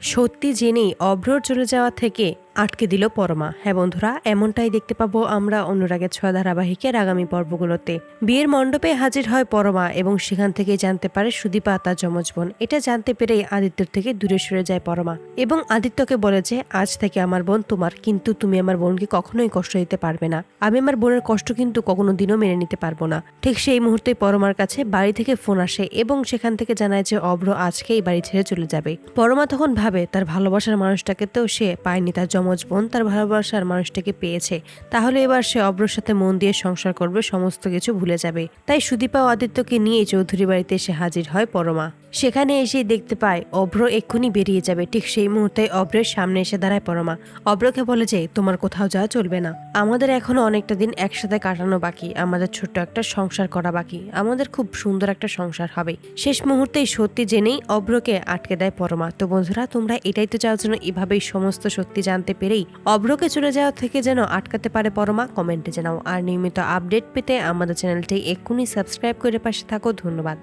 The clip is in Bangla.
সত্যি জেনেই অভ্রর চলে যাওয়া থেকে আটকে দিল পরমা। হ্যাঁ বন্ধুরা, এমনটাই দেখতে পাবো আমরা অনুরাগের ছোঁয়া ধারাবাহিকের আগামী পর্বগুলোতে। বিয়ের মণ্ডপে হাজির হয় পরমা এবং সেখান থেকে জানতে পারে সুদীপা তার যমজ বোন। এটা জানতে পেরেই আদিত্যর থেকে দূরে সরে যায় পরমা এবং আদিত্যকে বলে যে, আজ থেকে আমার বোন তোমার, কিন্তু তুমি আমার বোনকে কখনোই কষ্ট দিতে পারবে না। আমি আমার বোনের কষ্ট কিন্তু কখনো দিনও মেনে নিতে পারব না। ঠিক সেই মুহূর্তে পরমার কাছে বাড়ি থেকে ফোন আসে এবং সেখান থেকে জানায় যে, অভ্র আজকেই বাড়ি ছেড়ে চলে যাবে। পরমা তখন ভাবে, তার ভালোবাসার মানুষটাকে তো সে পায়নি, তার যমজ বোন তার ভালোবাসার মানুষটাকে পেয়েছে, তাহলে এবার সে অব্রর সাথে মন দিয়ে সংসার করবে, সমস্ত কিছু ভুলে যাবে। তাই সুদীপা ও আদিত্যকে নিয়ে চৌধুরী বাড়িতে এসে হাজির হয় পরমা। সেখানে এসে দেখতে পায় অভ্র এক্ষুনি বেরিয়ে যাবে। ঠিক সেই মুহূর্তে অভ্রের সামনে এসে দাঁড়ায় পরমা। অভ্রকে বলে যে, তোমার কোথাও যাওয়া চলবে না। আমাদের এখনও অনেকটা দিন একসাথে কাটানো বাকি। আমাদের ছোট্ট একটা সংসার করা বাকি। আমাদের খুব সুন্দর একটা সংসার হবে। শেষ মুহূর্তেই সত্যি জেনেই অভ্রকে আটকে দেয় পরমা। তো বন্ধুরা, তোমরা এটাই তো চাও যেন এভাবেই সমস্ত সত্যি জানতে পেরেই অভ্রকে চলে যাওয়া থেকে যেন আটকাতে পারে পরমা, কমেন্টে জানাও। আর নিয়মিত আপডেট পেতে আমাদের চ্যানেলটি এক্ষুনি সাবস্ক্রাইব করে পাশে থাকো। ধন্যবাদ।